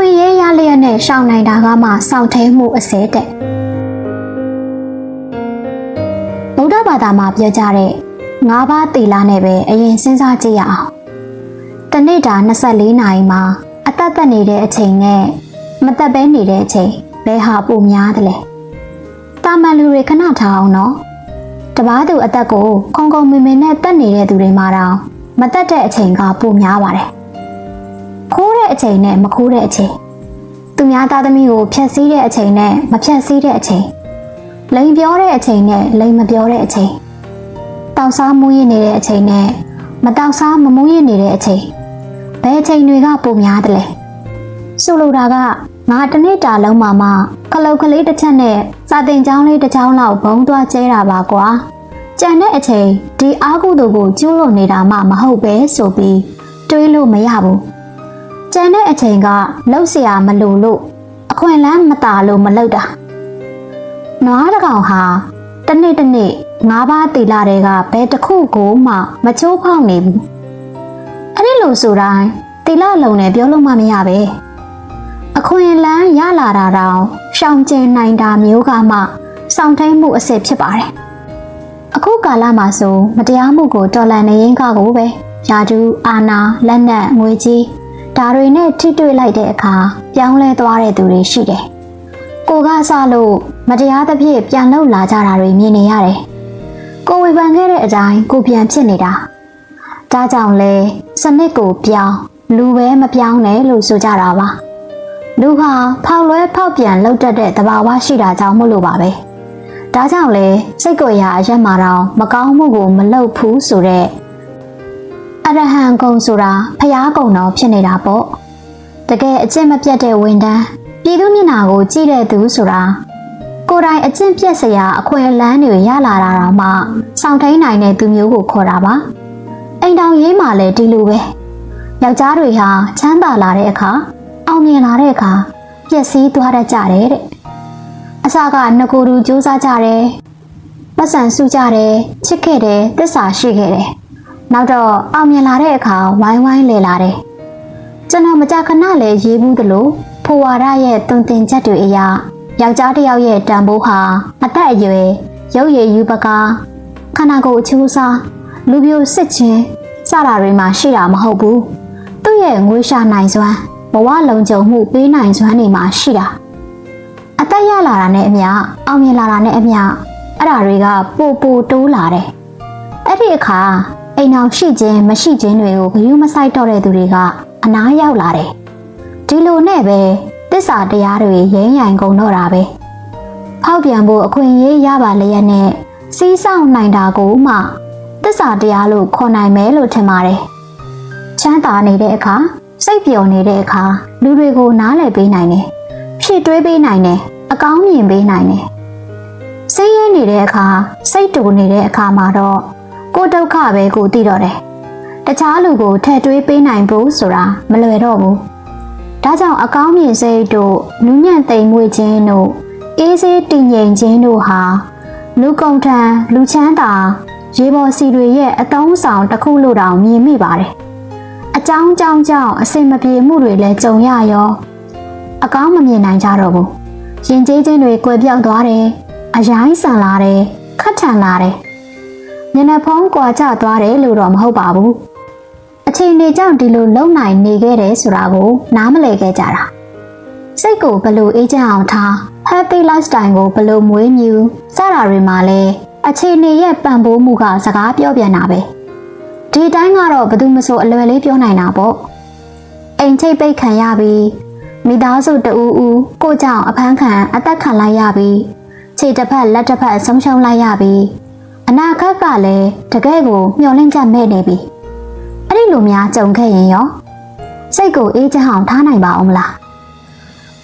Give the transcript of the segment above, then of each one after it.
ခွင့်ရေးရလျက်နဲ့ရှောင်နိုင်တာကမှစောင့်ထဲမှုအစဲတဲ့ဗုဒ္ဓဘာသာမှာပြောကြတဲ့ငါးပါးသီလနဲ့ပဲအရင်စဉ်းစားကြည့်ရအောင်တနေ့တာ24နာရီမှာအသက်သက်နေတဲ့အချိန်နဲ့မသက်ပဲနေတဲ့အချိန်ဘယ်ဟာပိုများသလဲတာမန်လူတွေခဏထားအောင်နော်တပားသူအသက်ကိုခုံခုံမင်မင်နဲ့တက်နေတဲ့သူတွေမှာတော့မတက်တဲ့အချိန်ကပိုများပါတယ်ခိုး တဲ့အချိန်နဲ့မခိုးတဲ့အချိန်သူများသားသမီးကိုဖျက်ဆီးတဲ့အချိန်နဲ့မဖျက်ဆီးတဲ့အချိန်လိန်ပြောတဲ့အချိန်နဲ့လိန်မပြောတဲ့အချိန်တောက်စားမူးရနေတဲ့အချိန်နဲ့မတောက်စားမမူးရနေတဲ့အချိန်ဘယ်အချိန်တွေကပိုများတယ်လဲဆိုလိုတာကငါတစ်နေ့တာလုံးမှာမှခလုတ်ကလေးတစ်ချက်နဲ့စာတင်ချောင်းလေးတစ်ချောင်းလောက်ဘုံသွားကျဲတာပါကွာကြံတဲ့အချိန်ဒီအားကုသိုလ်ကိုကျူးလွန်နေတာမှမဟုတ်ပဲဆိုပြီးတွေးလို့မရဘူး ကြံတဲ့အချိန်ကလှုပ်เสียမလို့လို့အခွင့်အလမ်းမตาလို့မလုပ်တာနွားတကောင်ဟာတစ်နေ့တစ်နေ့ငါးပါးတီလာတွေကဘယ်တစ်ခုကိုမှမချိုးဖောက်နေဘူးအဲ့ဒီလိုဆိုတိုင်းတီလာလုံးနဲ့ပြောလို့မှမရပဲအခွင့်အလမ်းရလာတာတော့ရှောင်ကျဉ်နိုင်တာမျိုးကမှစောင့်ထိန်မှုအစစ်ဖြစ်ပါတယ်အခုကာလမှာဆိုမတရားမှုကိုတော်လန်နေရင်ကကိုပဲယာဒူအာနာလက်နက်ငွေကြီး ဒါတွေနဲ့ထိတွေ့လိုက်တဲ့အခါပြောင်းလဲသွားတဲ့သူတွေရှိတယ်ကိုကစလို့မတရားသဖြင့်ပြန်လှုပ်လာကြတာတွေမြင်နေရတယ်ကိုဝေဖန်ခဲ့တဲ့အတိုင်းကိုပြန်ဖြစ်နေတာဒါကြောင့်လဲစနစ်ကိုပြောင်းလူပဲမပြောင်းနဲ့လို့ဆိုကြတာပါလူဟာဖောက်လွဲဖောက်ပြန်လှုပ်တတ်တဲ့သဘာဝရှိတာကြောင့်မို့လို့ပါပဲဒါကြောင့်လဲစိတ်ကိုယ်ရာအရက်မှာတော့မကောင်းမှုကိုမလုပ်ဘူးဆိုတဲ့ အရဟံကုံဆိုတာဖျားကုံတော်ဖြစ်နေတာပေါ့တကယ်အကျင့်မပြတ်တဲ့ဝန်တန်းပြည်သူမျက်နှာကိုကြည့်တဲ့သူဆိုတာကိုယ်တိုင်အကျင့်ပြတ်စရာအခွင့်အလမ်းတွေရလာတာတော့မှစောင့်ထိန်နိုင်တဲ့သူမျိုးကိုခေါ်တာပါအိမ်တောင်ရေးမှလည်းဒီလိုပဲယောက်ျားတွေဟာချမ်းသာလာတဲ့အခါအောင်မြင်လာတဲ့အခါပျက်စီးသွားတတ်ကြတယ်တဲ့အစကငကိုယ်တူစူးစမ်းကြတယ်ပတ်စံစုကြတယ်ချစ်ခဲ့တယ်တစ္ဆာရှိခဲ့တယ် နောက်တော့အောင်မြင်လာတဲ့အခါဝိုင်းဝိုင်းလဲလာတယ်ကျွန်တော်မကြခဏလဲရေးဘူးသလိုဖိုဝါဒရဲ့တုံတင်ချက်တွေအရာယောက်ျားတစ်ယောက်ရဲ့တန်ဖိုးဟာအသက်အရွယ်ရုပ်ရည်ယူပကားခန္ဓာကိုယ်အချိုးစားလူပြိုစစ်ချင်းစတာတွေမှာရှိတာမဟုတ်ဘူးသူ့ရဲ့ငွေရှာနိုင်စွမ်းဘဝလုံခြုံမှုပေးနိုင်စွမ်းတွေမှာရှိတာအသက်ရလာတာနဲ့အမျှအောင်မြင်လာတာနဲ့အမျှအဲ့ဓာတွေကပိုပိုတိုးလာတယ်အဲ့ဒီအခါ အိမ်အောင်ရှိခြင်းမရှိခြင်းတွေကိုဂရုမစိုက်တော့တဲ့သူတွေကအနားရောက်လာတယ်ဒီလိုနဲ့ပဲတစ္ဆာတရားတွေရင်းရိုင်ကုန်တော့တာပဲဖောက်ပြန်ဖို့အခွင့်အရေးရပါလျက်နဲ့စီးဆောင်နိုင်တာကိုမှတစ္ဆာတရားလို့ခေါ်နိုင်မယ်လို့ထင်ပါတယ်ချမ်းသာနေတဲ့အခါစိတ်ပျော်နေတဲ့အခါလူတွေကိုနားလည်ပေးနိုင်တယ်ဖြည့်တွေးပေးနိုင်တယ်အကောင်းမြင်ပေးနိုင်တယ်စိတ်ရင်းနေတဲ့အခါစိတ်တူနေတဲ့အခါမှာတော့ ကိုဒုက္ခပဲကိုသိတော့တယ်တခြားလူကိုထည့်တွေးပေးနိုင်ဖို့ဆိုတာမလွယ်တော့ဘူးဒါကြောင့်အကောင်းမြင်စိတ်တို့နူးညံ့သိမ်မွေ့ခြင်းတို့အေးဆေးတည်ငြိမ်ခြင်းတို့ဟာလူကုန်ထံလူချမ်းသာရေပေါ်စီတွေရဲ့အတုံးဆောင်တစ်ခုလို့တောင်မြင်မိပါတယ်အကြောင်းကြောင့်ကြောင့်အစင်မပြေမှုတွေလည်းကြုံရရောအကောင်းမမြင်နိုင်ကြတော့ဘူးရင်ကျေးခြင်းတွေကွယ်ပြောက်သွားတယ်အရိုင်းဆန်လာတယ်ခတ်ထန်လာတယ် မျက်နှာဖုံးကွာကျသွားတယ်လို့တော့မဟုတ်ပါဘူးအချိန်တွေကြောင့်ဒီလိုလုံနိုင်နေခဲ့တယ်ဆိုတာကိုနားမလည်ခဲ့ကြတာစိတ်ကိုဘလို့အေးချမ်းအောင်ထား happy lifestyle ကိုဘလို့မွေးမြူစတာတွေမှာလဲအချိန်တွေရဲ့ပံ့ပိုးမှုကစကားပြောပြန်တာပဲဒီတိုင်းကတော့ဘယ်သူမဆိုအလွယ်လေးပြောနိုင်တာပေါ့အိမ်ချိတ်ပိတ်ခံရပြီးမိသားစုတူဦးကိုကြောင့်အဖမ်းခံအသက်ခံလိုက်ရပြီးခြေတစ်ဖက်လက်တစ်ဖက်ဆုံးရှုံးလိုက်ရပြီး အနာဂတ်ကလည်းတကယ်ကိုမျောလင့်ချက်မဲ့နေပြီအဲ့ဒီလိုများကြုံခဲ့ရင်ရောစိတ်ကိုအေးချမ်းအောင်ထားနိုင်ပါအောင်မလား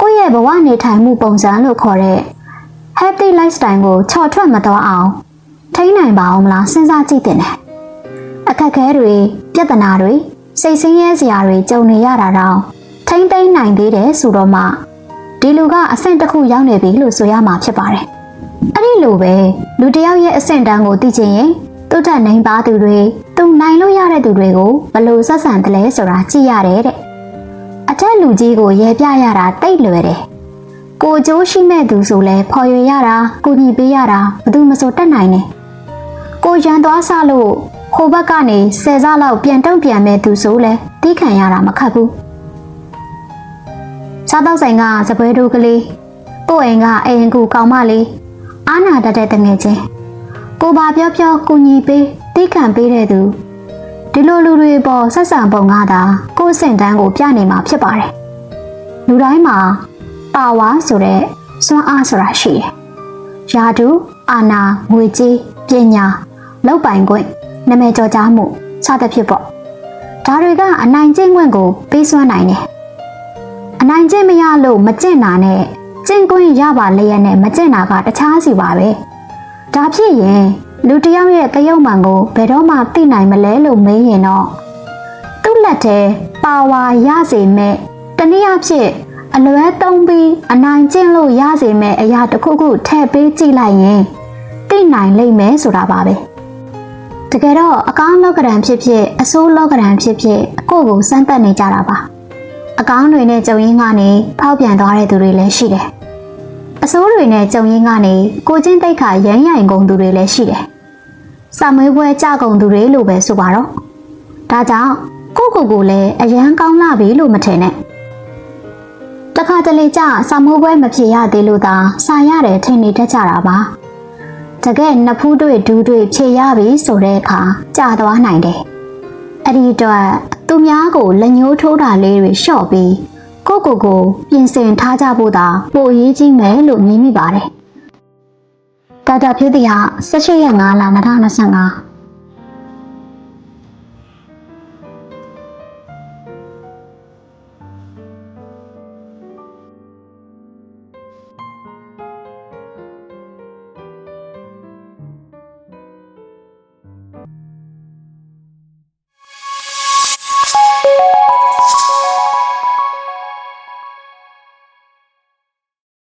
ကိုယ့်ရဲ့ဘဝနေထိုင်မှုပုံစံလို့ခေါ်တဲ့ happy lifestyle ကိုချော်ထွက်မသွားအောင်ထိန်းနိုင်ပါအောင်မလားစဉ်းစားကြည့်တင်တယ်အခက်ခဲတွေပြဿနာတွေစိတ်ဆင်းရဲစရာတွေကြုံနေရတာတော့ထိမ့်သိမ့်နိုင်သေးတယ်ဆိုတော့မှဒီလူကအဆင့်တစ်ခုရောက်နေပြီလို့ဆိုရမှာဖြစ်ပါတယ်။ အဲ့ဒီလိုပဲလူတစ်ယောက်ရဲ့အဆင့်တန်းကိုသိချင်ရင်သူ့ထက်နိုင်ပါသူတွေသူနိုင်လို့ရတဲ့သူတွေကိုဘယ်လိုဆက်ဆံတယ်လဲဆိုတာကြည့်ရတယ်တဲ့အအချက်လူကြီးကိုရဲပြရတာတိတ်လွယ်တယ်ကိုကျိုးရှိမဲ့သူဆိုလဲဖော်ရွေရတာကိုညီပေးရတာဘယ်သူမဆိုတတ်နိုင်တယ်ကိုရန်သွားဆလို့ဟိုဘက်ကနေဆယ်စားလောက်ပြန်တုံ့ပြန်မဲ့သူဆိုလဲတီးခံရတာမခက်ဘူးစားတော့ဆိုင်ကစပွဲတို့ကလေးကို့အိမ်ကအိမ်ကူကောင်မလေး အာနာတတ်တဲ့တငယ်ချင်းကိုပါပြောပြောကိုညီပေးတီးခံပေးတဲ့သူဒီလိုလူတွေပေါ်ဆက်ဆံပုံကသာကိုယ့်စင်တန်းကိုပြနေမှာဖြစ်ပါတယ်လူတိုင်းမှာပါဝါဆိုတဲ့စွမ်းအားဆိုတာရှိတယ်ယာတုအာနာငွေကြေးပညာလောက်ပိုင်ခွင့်နာမည်ကျော်ကြားမှုစသဖြင့်ပေါ့ဒါတွေကအနိုင်ကျင့်ခွင့်ကိုပေးစွမ်းနိုင်တယ်အနိုင်ကျင့်မရလို့မကျင့်တာနဲ့ ကျင့်ခွင့်ရပါလျက်နဲ့မကျင့်တာကတခြားစီပါပဲဒါဖြစ်ရင်လူတစ်ယောက်ရဲ့တယုံမှန်ကိုဘယ်တော့မှသိနိုင်မလဲလို့မေးရင်တော့သူ့လက်ထဲပါဝါရစေမဲ့တနည်းအားဖြင့်အလွဲသုံးပြီးအနိုင်ကျင့်လို့ရစေမဲ့အရာတစ်ခုခုထည့်ပေးကြည့်လိုက်ရင်သိနိုင်လိမ့်မယ်ဆိုတာပါပဲတကယ်တော့အကောင်းလောကရန်ဖြစ်ဖြစ်အဆိုးလောကရန်ဖြစ်ဖြစ်အကိုကိုစမ်းသပ်နေကြတာပါ အကောင်းတွေနဲ့ကြုံရင်းကနေဖောက်ပြန်သွားတဲ့သူတွေလည်းရှိတယ်အဆိုးတွေနဲ့ကြုံရင်းကနေကိုချင်းတိတ်ခါရမ်းရိုင်ကုန်သူတွေလည်းရှိတယ်စာမွေးပွဲကြကုန်သူတွေလို့ပဲဆိုပါတော့ဒါကြောင့်ကိုကိုကိုလည်းအရန်ကောင်းလာပြီလို့မထင်နဲ့တခါတလေကြစာမိုးပွဲမဖြစ်ရသေးလို့သာစာရတယ်ထင်နေတတ်ကြတာပါတကယ်နှစ်ဖူးတွေဒူးတွေဖြေရပြီဆိုတဲ့အခါကြာသွားနိုင်တယ်အဲ့ဒီတော့ သူများကိုလက်ညှိုးထိုးတာလေးတွေလျှော့ပြီးကိုကိုကိုပြင်ဆင်ထားကြဖို့သာပိုအရေးကြီးမယ်လို့မြင်မိပါတယ်တာတာဖြစ်သည်ဟာ18ရက်5လ2025